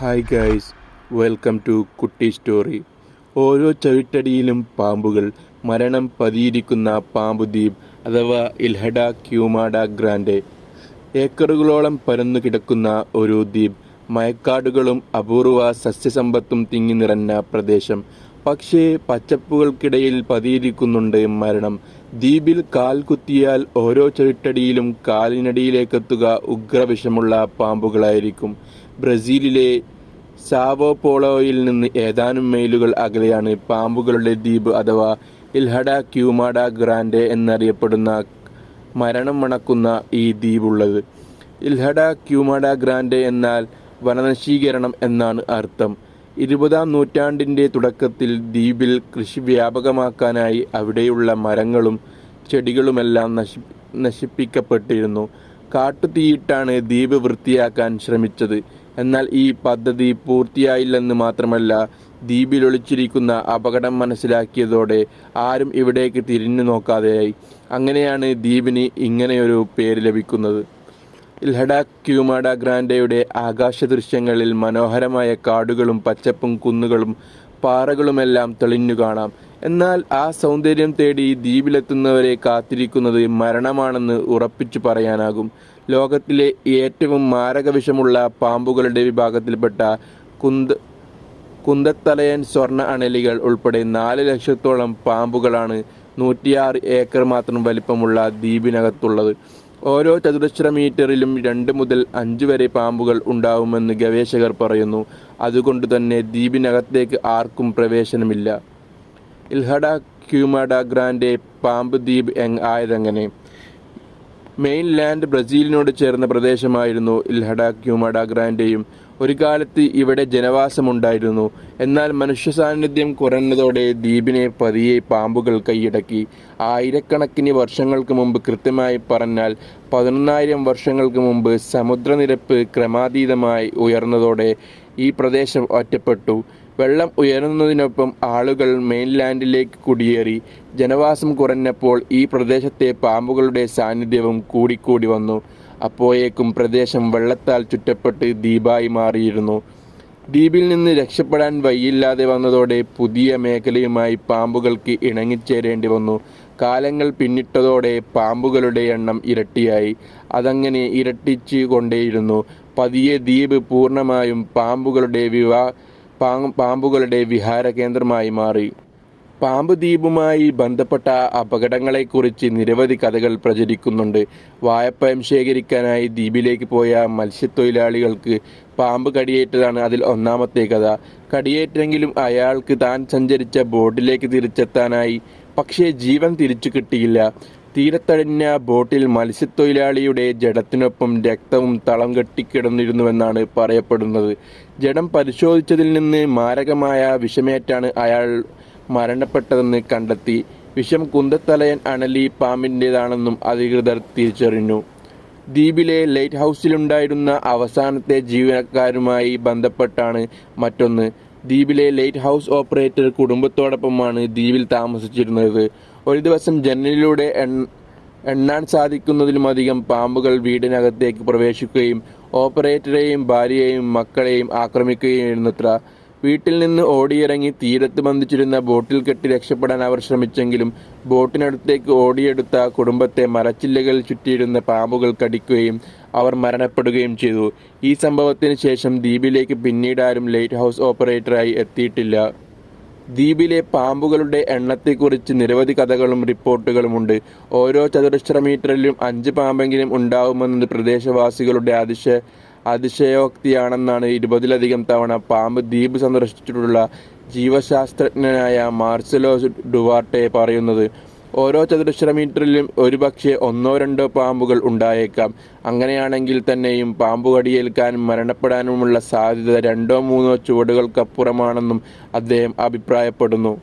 Hi guys welcome to kutti story ഓരോ ചവിട്ടടിയിലും പാമ്പുകൾ മരണം പതിയിരിക്കുന്ന പാമ്പ് ദ്വീപ് അഥവാ ഇൽഹഡ ക്യൂമാഡ ഗ്രാൻഡെ. ഏക്കറുകളോളം പരന്നു കിടക്കുന്ന ഒരു ദ്വീപ് മയക്കാടുകളും അപൂർവ സസ്യസമ്പത്തും തിങ്ങി നിറഞ്ഞ പ്രദേശം. പക്ഷേ പച്ചപ്പുകൾക്കിടയിൽ പതിയിരിക്കുന്നുണ്ട് മരണം. ദ്വീപിൽ കാൽ കുത്തിയാൽ ഓരോ ചവിട്ടടിയിലും കാലിനടിയിലേക്കെത്തുക ഉഗ്രവിഷമുള്ള പാമ്പുകളായിരിക്കും. ബ്രസീലിലെ സാവോ പോളോയിൽ നിന്ന് ഏതാനും മൈലുകൾ അകലെയാണ് പാമ്പുകളുടെ ദ്വീപ് അഥവാ ഇൽഹഡ ക്യൂമാഡ ഗ്രാൻഡെ എന്നറിയപ്പെടുന്ന മരണം മണക്കുന്ന ഈ ദ്വീപുള്ളത്. ഇൽഹഡ ക്യൂമാഡ ഗ്രാൻഡെ എന്നാൽ വനനശീകരണം എന്നാണ് അർത്ഥം. ഇരുപതാം നൂറ്റാണ്ടിന്റെ തുടക്കത്തിൽ ദ്വീപിൽ കൃഷി വ്യാപകമാക്കാനായി അവിടെയുള്ള മരങ്ങളും ചെടികളുമെല്ലാം നശി നശിപ്പിക്കപ്പെട്ടിരുന്നു. കാട്ടുതീയിട്ടാണ് ദ്വീപ് വൃത്തിയാക്കാൻ ശ്രമിച്ചത്. എന്നാൽ ഈ പദ്ധതി പൂർത്തിയായില്ലെന്ന് മാത്രമല്ല ദ്വീപിലൊളിച്ചിരിക്കുന്ന അപകടം മനസ്സിലാക്കിയതോടെ ആരും ഇവിടേക്ക് തിരിഞ്ഞു നോക്കാതെയായി. അങ്ങനെയാണ് ദ്വീപിന് ഇങ്ങനെയൊരു പേര് ലഭിക്കുന്നത്. ഇൽഹഡ ക്യൂമാഡ ഗ്രാൻഡയുടെ ആകാശ ദൃശ്യങ്ങളിൽ മനോഹരമായ കാടുകളും പച്ചപ്പും കുന്നുകളും പാറകളുമെല്ലാം തെളിഞ്ഞു കാണാം. എന്നാൽ ആ സൗന്ദര്യം തേടി ദ്വീപിലെത്തുന്നവരെ കാത്തിരിക്കുന്നത് മരണമാണെന്ന് ഉറപ്പിച്ചു പറയാനാകും. ലോകത്തിലെ ഏറ്റവും മാരകവിഷമുള്ള പാമ്പുകളുടെ വിഭാഗത്തിൽപ്പെട്ട കുന്ത് കുന്തത്തലയൻ സ്വർണ അണലികൾ ഉൾപ്പെടെ നാല് ലക്ഷത്തോളം പാമ്പുകളാണ് നൂറ്റിയാറ് ഏക്കർ മാത്രം വലിപ്പമുള്ള ദ്വീപിനകത്തുള്ളത്. ഓരോ ചതുരശ്ര മീറ്ററിലും രണ്ട് മുതൽ അഞ്ച് വരെ പാമ്പുകൾ ഉണ്ടാവുമെന്ന് ഗവേഷകർ പറയുന്നു. അതുകൊണ്ട് തന്നെ ദ്വീപിനകത്തേക്ക് ആർക്കും പ്രവേശനമില്ല. ഇൽഹഡ ക്യൂമഡ ഗ്രാൻഡെ പാമ്പ് ദ്വീപ് എങ് ആയതെങ്ങനെ. മെയിൻലാൻഡ് ബ്രസീലിനോട് ചേർന്ന പ്രദേശമായിരുന്നു ഇൽഹഡ ക്യൂമഡ ഗ്രാൻഡെയും ഒരു കാലത്ത് ഇവിടെ ജനവാസമുണ്ടായിരുന്നു. എന്നാൽ മനുഷ്യ സാന്നിധ്യം കുറഞ്ഞതോടെ ദ്വീപിനെ പതിയെ പാമ്പുകൾ കൈയടക്കി. ആയിരക്കണക്കിന് വർഷങ്ങൾക്ക് മുമ്പ് കൃത്യമായി പറഞ്ഞാൽ പതിനൊന്നായിരം വർഷങ്ങൾക്ക് മുമ്പ് സമുദ്രനിരപ്പ് ക്രമാതീതമായി ഉയർന്നതോടെ ഈ പ്രദേശം ഒറ്റപ്പെട്ടു. വെള്ളം ഉയരുന്നതിനൊപ്പം ആളുകൾ മെയിൻലാൻഡിലേക്ക് കുടിയേറി. ജനവാസം കുറഞ്ഞപ്പോൾ ഈ പ്രദേശത്തെ പാമ്പുകളുടെ സാന്നിധ്യവും കൂടിക്കൂടി വന്നു. അപ്പോഴേക്കും പ്രദേശം വെള്ളത്താൽ ചുറ്റപ്പെട്ട് ദ്വീപായി മാറിയിരുന്നു. ദ്വീപിൽ നിന്ന് രക്ഷപ്പെടാൻ വയ്യില്ലാതെ വന്നതോടെ പുതിയ മേഖലയുമായി പാമ്പുകൾക്ക് ഇണങ്ങിച്ചേരേണ്ടി വന്നു. കാലങ്ങൾ പിന്നിട്ടതോടെ പാമ്പുകളുടെ എണ്ണം ഇരട്ടിയായി. അതങ്ങനെ ഇരട്ടിച്ചു കൊണ്ടേയിരുന്നു പതിയെ ദ്വീപ് പൂർണമായും പാമ്പുകളുടെ വിവാ പാമ്പുകളുടെ വിഹാര കേന്ദ്രമായി മാറി. പാമ്പ് ദ്വീപുമായി ബന്ധപ്പെട്ട അപകടങ്ങളെക്കുറിച്ച് നിരവധി കഥകൾ പ്രചരിക്കുന്നുണ്ട്. വായ്പയം ശേഖരിക്കാനായി ദ്വീപിലേക്ക് പോയ മത്സ്യത്തൊഴിലാളികൾക്ക് പാമ്പ് കടിയേറ്റതാണ് അതിൽ ഒന്നാമത്തെ കഥ. കടിയേറ്റെങ്കിലും അയാൾക്ക് താൻ സഞ്ചരിച്ച ബോട്ടിലേക്ക് തിരിച്ചെത്താനായി. പക്ഷേ ജീവൻ തിരിച്ചു കിട്ടിയില്ല. തീരത്തഴിഞ്ഞ ബോട്ടിൽ മത്സ്യത്തൊഴിലാളിയുടെ ജഡത്തിനൊപ്പം രക്തവും തളം കെട്ടിക്കിടന്നിരുന്നുവെന്നാണ് പറയപ്പെടുന്നത്. ജഡം പരിശോധിച്ചതിൽ നിന്ന് മാരകമായ വിഷമേറ്റാണ് അയാൾ മരണപ്പെട്ടതെന്ന് കണ്ടെത്തി. വിഷം കുന്തത്തലയൻ അണലി പാമ്പിന്റേതാണെന്നും അധികൃതർ തിരിച്ചറിഞ്ഞു. ദ്വീപിലെ ലൈറ്റ് ഹൗസിലുണ്ടായിരുന്ന അവസാനത്തെ ജീവനക്കാരുമായി ബന്ധപ്പെട്ടാണ് മറ്റൊന്ന്. ദ്വീപിലെ ലൈറ്റ് ഹൗസ് ഓപ്പറേറ്റർ കുടുംബത്തോടൊപ്പമാണ് ദ്വീപിൽ താമസിച്ചിരുന്നത്. ഒരു ദിവസം ജനലിലൂടെ എണ്ണാൻ സാധിക്കുന്നതിലുമധികം പാമ്പുകൾ വീടിനകത്തേക്ക് പ്രവേശിക്കുകയും ഓപ്പറേറ്ററെയും ഭാര്യയെയും മക്കളെയും ആക്രമിക്കുകയായിരുന്നത്ര വീട്ടിൽ നിന്ന് ഓടിയിറങ്ങി തീരത്ത് ബന്ധിച്ചിരുന്ന ബോട്ടിൽ കെട്ടി രക്ഷപ്പെടാൻ അവർ ശ്രമിച്ചെങ്കിലും ബോട്ടിനടുത്തേക്ക് ഓടിയെടുത്ത കുടുംബത്തെ മരച്ചില്ലകൾ ചുറ്റിയിരുന്ന പാമ്പുകൾ കടിക്കുകയും അവർ മരണപ്പെടുകയും ചെയ്തു. ഈ സംഭവത്തിന് ശേഷം ദ്വീപിലേക്ക് പിന്നീട് ആരും ലൈറ്റ് ഹൗസ് ഓപ്പറേറ്ററായി എത്തിയിട്ടില്ല. ദ്വീപിലെ പാമ്പുകളുടെ എണ്ണത്തെക്കുറിച്ച് നിരവധി കഥകളും റിപ്പോർട്ടുകളുമുണ്ട്. ഓരോ ചതുരശ്ര മീറ്ററിലും അഞ്ച് പാമ്പെങ്കിലും ഉണ്ടാവുമെന്നത് പ്രദേശവാസികളുടെ അതിശയ അതിശയോക്തിയാണെന്നാണ് ഇരുപതിലധികം തവണ പാമ്പ് ദ്വീപ് സന്ദർശിച്ചിട്ടുള്ള ജീവശാസ്ത്രജ്ഞനായ മാർസലോ ഡുവാർട്ടെ പറയുന്നത്. ഓരോ ചതുരശ്ര മീറ്ററിലും ഒരുപക്ഷെ ഒന്നോ രണ്ടോ പാമ്പുകൾ ഉണ്ടായേക്കാം. അങ്ങനെയാണെങ്കിൽ തന്നെയും പാമ്പ് കടിയേൽക്കാനും മരണപ്പെടാനുമുള്ള സാധ്യത രണ്ടോ മൂന്നോ ചുവടുകൾക്കപ്പുറമാണെന്നും അദ്ദേഹം അഭിപ്രായപ്പെടുന്നു.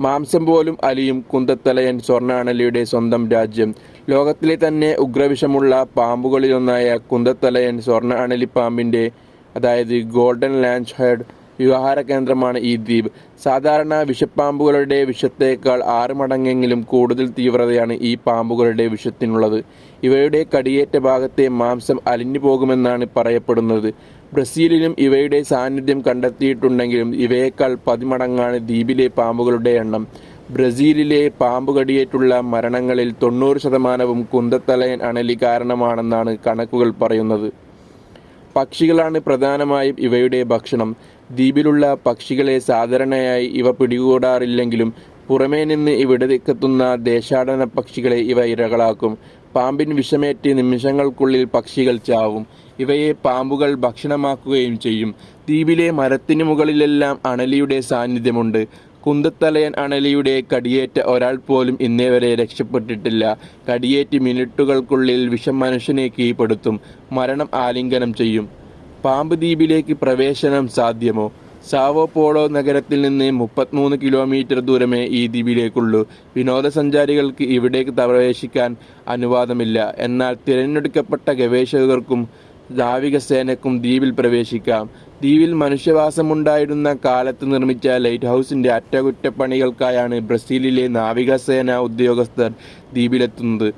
മാംസം പോലും അലിയും കുന്തത്തലയൻ സ്വർണാണലിയുടെ സ്വന്തം രാജ്യം. ലോകത്തിലെ തന്നെ ഉഗ്രവിഷമുള്ള പാമ്പുകളിലൊന്നായ കുന്തത്തലയൻ സ്വർണ അണലിപ്പാമ്പിന്റെ അതായത് ഗോൾഡൻ ലാൻഡ് ഹെഡ് വിഹാര കേന്ദ്രമാണ് ഈ ദ്വീപ്. സാധാരണ വിഷപ്പാമ്പുകളുടെ വിഷത്തേക്കാൾ ആറ് മടങ്ങെങ്കിലും കൂടുതൽ തീവ്രതയാണ് ഈ പാമ്പുകളുടെ വിഷത്തിനുള്ളത്. ഇവയുടെ കടിയേറ്റ ഭാഗത്തെ മാംസം അലിഞ്ഞു പോകുമെന്നാണ് പറയപ്പെടുന്നത്. ബ്രസീലിലും ഇവയുടെ സാന്നിധ്യം കണ്ടെത്തിയിട്ടുണ്ടെങ്കിലും ഇവയേക്കാൾ പതിമടങ്ങാണ് ദ്വീപിലെ പാമ്പുകളുടെ എണ്ണം. ബ്രസീലിലെ പാമ്പ് കടിയേറ്റുള്ള മരണങ്ങളിൽ തൊണ്ണൂറ് ശതമാനവും കുന്തത്തലയൻ അണലി കാരണമാണെന്നാണ് കണക്കുകൾ പറയുന്നത്. പക്ഷികളാണ് പ്രധാനമായും ഇവയുടെ ഭക്ഷണം. ദ്വീപിലുള്ള പക്ഷികളെ സാധാരണയായി ഇവ പിടികൂടാറില്ലെങ്കിലും പുറമേ നിന്ന് ഇവിടേക്കെത്തുന്ന ദേശാടന പക്ഷികളെ ഇവ ഇരകളാക്കും. പാമ്പിന് വിഷമേറ്റ് നിമിഷങ്ങൾക്കുള്ളിൽ പക്ഷികൾ ചാവും. ഇവയെ പാമ്പുകൾ ഭക്ഷണമാക്കുകയും ചെയ്യും. ദ്വീപിലെ മരത്തിന് മുകളിലെല്ലാം അണലിയുടെ സാന്നിധ്യമുണ്ട്. കുന്തത്തലയൻ അണലിയുടെ കടിയേറ്റ ഒരാൾ പോലും ഇന്നേ വരെ രക്ഷപ്പെട്ടിട്ടില്ല. കടിയേറ്റ് മിനിറ്റുകൾക്കുള്ളിൽ വിഷം മനുഷ്യനെ കീഴ്പ്പെടുത്തും. മരണം ആലിംഗനം ചെയ്യും. പാമ്പ് ദ്വീപിലേക്ക് പ്രവേശനം സാധ്യമോ? സാവോ പോളോ നഗരത്തിൽ നിന്ന് മുപ്പത്തിമൂന്ന് കിലോമീറ്റർ ദൂരമേ ഈ ദ്വീപിലേക്കുള്ളൂ. വിനോദസഞ്ചാരികൾക്ക് ഇവിടേക്ക് പ്രവേശിക്കാൻ അനുവാദമില്ല. എന്നാൽ തിരഞ്ഞെടുക്കപ്പെട്ട ഗവേഷകർക്കും നാവികസേനക്കും ദ്വീപിൽ പ്രവേശിക്കാം. ദ്വീപിൽ മനുഷ്യവാസമുണ്ടായിരുന്ന കാലത്ത് നിർമ്മിച്ച ലൈറ്റ് ഹൗസിന്റെ അറ്റകുറ്റപ്പണികൾക്കായാണ് ബ്രസീലിലെ നാവികസേന ഉദ്യോഗസ്ഥർ ദ്വീപിലെത്തുന്നത്.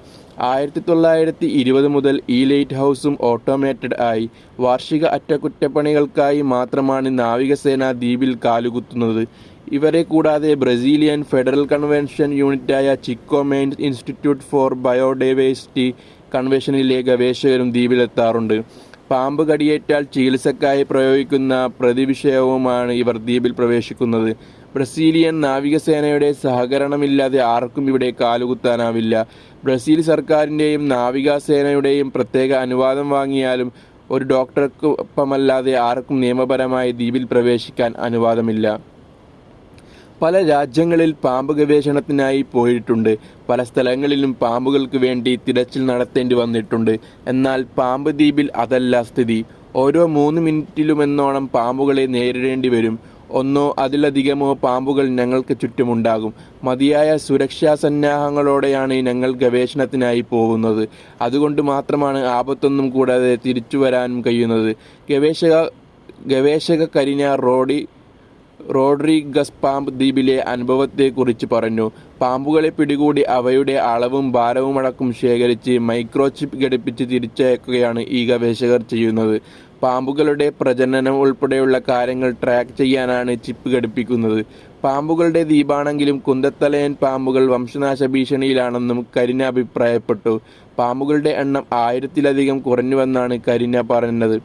ആയിരത്തി തൊള്ളായിരത്തി ഇരുപത് മുതൽ ഈ ലൈറ്റ് ഹൗസും ഓട്ടോമേറ്റഡ് ആയി. വാർഷിക അറ്റകുറ്റപ്പണികൾക്കായി മാത്രമാണ് നാവികസേന ദ്വീപിൽ കാലുകുത്തുന്നത്. ഇവരെ കൂടാതെ Brazilian federal convention യൂണിറ്റായ Chico Main institute for biodiversity കൺവെൻഷനിലെ ഗവേഷകരും ദ്വീപിലെത്താറുണ്ട്. പാമ്പ് കടിയേറ്റാൽ ചികിത്സക്കായി പ്രയോഗിക്കുന്ന പ്രതിവിഷയവുമാണ് ഇവർ ദ്വീപിൽ പ്രവേശിക്കുന്നത്. ബ്രസീലിയൻ നാവികസേനയുടെ സഹകരണമില്ലാതെ ആർക്കും ഇവിടെ കാലുകുത്താനാവില്ല. ബ്രസീൽ സർക്കാരിന്റെയും നാവികസേനയുടെയും പ്രത്യേക അനുവാദം വാങ്ങിയാലും ഒരു ഡോക്ടർക്കൊപ്പമല്ലാതെ ആർക്കും നിയമപരമായി ദ്വീപിൽ പ്രവേശിക്കാൻ അനുവാദമില്ല. പല രാജ്യങ്ങളിൽ പാമ്പ് ഗവേഷണത്തിനായി പോയിട്ടുണ്ട്. പല സ്ഥലങ്ങളിലും പാമ്പുകൾക്ക് വേണ്ടി തിരച്ചിൽ നടത്തേണ്ടി വന്നിട്ടുണ്ട്. എന്നാൽ പാമ്പ് ദ്വീപിൽ അതല്ല സ്ഥിതി. ഓരോ മൂന്ന് മിനിറ്റിലുമെന്നോണം പാമ്പുകളെ നേരിടേണ്ടി വരും. ഒന്നോ അതിലധികമോ പാമ്പുകൾ ഞങ്ങൾക്ക് ചുറ്റുമുണ്ടാകും. മതിയായ സുരക്ഷാ സന്നാഹങ്ങളോടെയാണ് ഞങ്ങൾ ഗവേഷണത്തിനായി പോകുന്നത്. അതുകൊണ്ട് മാത്രമാണ് ആപത്തൊന്നും കൂടാതെ തിരിച്ചു വരാനും കഴിയുന്നത്. ഗവേഷക ഗവേഷക കരിഞ്ഞ റോഡി റോഡ്രിഗസ് പാമ്പ് ദ്വീപിലെ അനുഭവത്തെക്കുറിച്ച് പറഞ്ഞു. പാമ്പുകളെ പിടികൂടി അവയുടെ അളവും ഭാരവുമടക്കം ശേഖരിച്ച് മൈക്രോചിപ്പ് ഘടിപ്പിച്ച് തിരിച്ചയക്കുകയാണ് ഈ ഗവേഷകർ ചെയ്യുന്നത്. പാമ്പുകളുടെ പ്രജനനം ഉൾപ്പെടെയുള്ള കാര്യങ്ങൾ ട്രാക്ക് ചെയ്യാനാണ് ചിപ്പ് ഘടിപ്പിക്കുന്നത്. പാമ്പുകളുടെ ദ്വീപാണെങ്കിലും കുന്തത്തലയൻ പാമ്പുകൾ വംശനാശ ഭീഷണിയിലാണെന്നും കരിന അഭിപ്രായപ്പെട്ടു. പാമ്പുകളുടെ എണ്ണം ആയിരത്തിലധികം കുറഞ്ഞുവെന്നാണ് കരിന പറഞ്ഞത്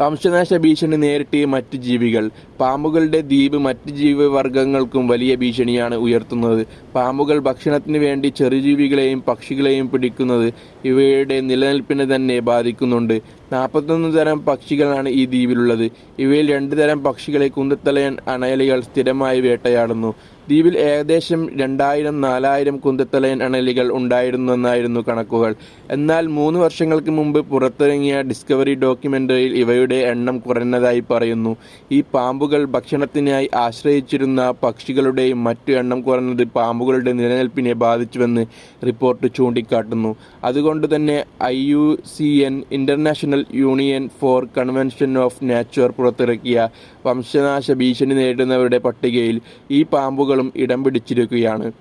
വംശനാശ ഭീഷണി നേരിട്ട് മറ്റ് ജീവികൾ. പാമ്പുകളുടെ ദ്വീപ് മറ്റ് ജീവിവർഗങ്ങൾക്കും വലിയ ഭീഷണിയാണ് ഉയർത്തുന്നത്. പാമ്പുകൾ ഭക്ഷണത്തിന് വേണ്ടി ചെറുജീവികളെയും പക്ഷികളെയും പിടിക്കുന്നത് ഇവയുടെ നിലനിൽപ്പിനെ തന്നെ ബാധിക്കുന്നുണ്ട്. നാൽപ്പത്തൊന്ന് തരം പക്ഷികളാണ് ഈ ദ്വീപിലുള്ളത്. ഇവയിൽ രണ്ട് തരം പക്ഷികളെ കുന്തത്തലയൻ അണയലികൾ സ്ഥിരമായി വേട്ടയാടുന്നു. ദ്വീപിൽ ഏകദേശം രണ്ടായിരം നാലായിരം കുന്തത്തലയൻ അണലികൾ ഉണ്ടായിരുന്നെന്നായിരുന്നു കണക്കുകൾ. എന്നാൽ മൂന്ന് വർഷങ്ങൾക്ക് മുമ്പ് പുറത്തിറങ്ങിയ ഡിസ്കവറി ഡോക്യുമെന്ററിയിൽ ഇവയുടെ എണ്ണം കുറഞ്ഞതായി പറയുന്നു. ഈ പാമ്പുകൾ ഭക്ഷണത്തിനായി ആശ്രയിച്ചിരുന്ന പക്ഷികളുടെയും മറ്റു എണ്ണം കുറഞ്ഞത് പാമ്പുകളുടെ നിലനിൽപ്പിനെ ബാധിച്ചുവെന്ന് റിപ്പോർട്ട് ചൂണ്ടിക്കാട്ടുന്നു. അതുകൊണ്ട് തന്നെ I U C N international union for convention of nature പുറത്തിറക്കിയ വംശനാശ ഭീഷണി നേരിടുന്നവരുടെ പട്ടികയിൽ ഈ പാമ്പുകളും ഇടം പിടിച്ചിരിക്കുകയാണ്.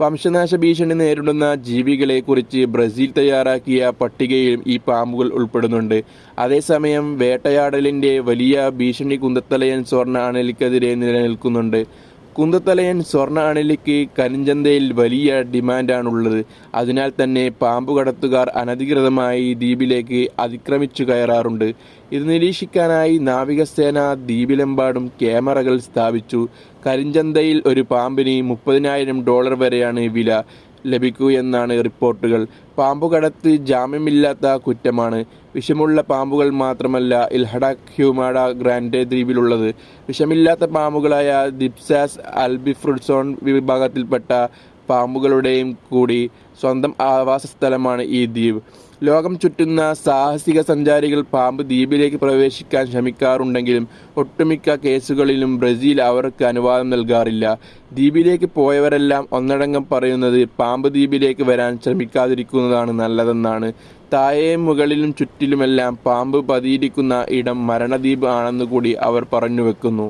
വംശനാശ ഭീഷണി നേരിടുന്ന ജീവികളെക്കുറിച്ച് ബ്രസീൽ തയ്യാറാക്കിയ പട്ടികയിലും ഈ പാമ്പുകൾ ഉൾപ്പെടുന്നുണ്ട്. അതേസമയം വേട്ടയാടലിന്റെ വലിയ ഭീഷണി കുന്തത്തലയൻ സ്വർണ അണലിക്കെതിരെ നിലനിൽക്കുന്നുണ്ട്. കുന്തത്തലയൻ സ്വർണ അണലിക്ക് കരിഞ്ചന്തയിൽ വലിയ ഡിമാൻഡാണുള്ളത്. അതിനാൽ തന്നെ പാമ്പുകടത്തുകാർ അനധികൃതമായി ദ്വീപിലേക്ക് അതിക്രമിച്ചു കയറാറുണ്ട്. ഇത് നിരീക്ഷിക്കാനായി നാവികസേന ദ്വീപിലെമ്പാടും ക്യാമറകൾ സ്ഥാപിച്ചു. കരിഞ്ചന്തയിൽ ഒരു പാമ്പിന് മുപ്പതിനായിരം ഡോളർ വരെയാണ് വില. ലഭിക്കുകയെന്നാണ് റിപ്പോർട്ടുകൾ. പാമ്പുകടത്ത് ജാമ്യമില്ലാത്ത കുറ്റമാണ്. വിഷമുള്ള പാമ്പുകൾ മാത്രമല്ല ഇൽഹഡ ഹ്യൂമാഡ ഗ്രാൻഡ് ദ്വീപിലുള്ളത്. വിഷമില്ലാത്ത പാമ്പുകളായ ദിപ്സാസ് അൽബിഫ്രുസോൺ വിഭാഗത്തിൽപ്പെട്ട പാമ്പുകളുടെയും കൂടി സ്വന്തം ആവാസ സ്ഥലമാണ് ഈ ദ്വീപ്. ലോകം ചുറ്റുന്ന സാഹസിക സഞ്ചാരികൾ പാമ്പ് ദ്വീപിലേക്ക് പ്രവേശിക്കാൻ ശ്രമിക്കാറുണ്ടെങ്കിലും ഒട്ടുമിക്ക കേസുകളിലും ബ്രസീൽ അവർക്ക് അനുവാദം നൽകാറില്ല. ദ്വീപിലേക്ക് പോയവരെല്ലാം ഒന്നടങ്കം പറയുന്നത് പാമ്പ് ദ്വീപിലേക്ക് വരാൻ ശ്രമിക്കാതിരിക്കുന്നതാണ് നല്ലതെന്നാണ്. താഴെയും മുകളിലും ചുറ്റിലുമെല്ലാം പാമ്പ് പതിയിരിക്കുന്ന ഇടം മരണദ്വീപ് ആണെന്ന് കൂടി അവർ പറഞ്ഞു വെക്കുന്നു.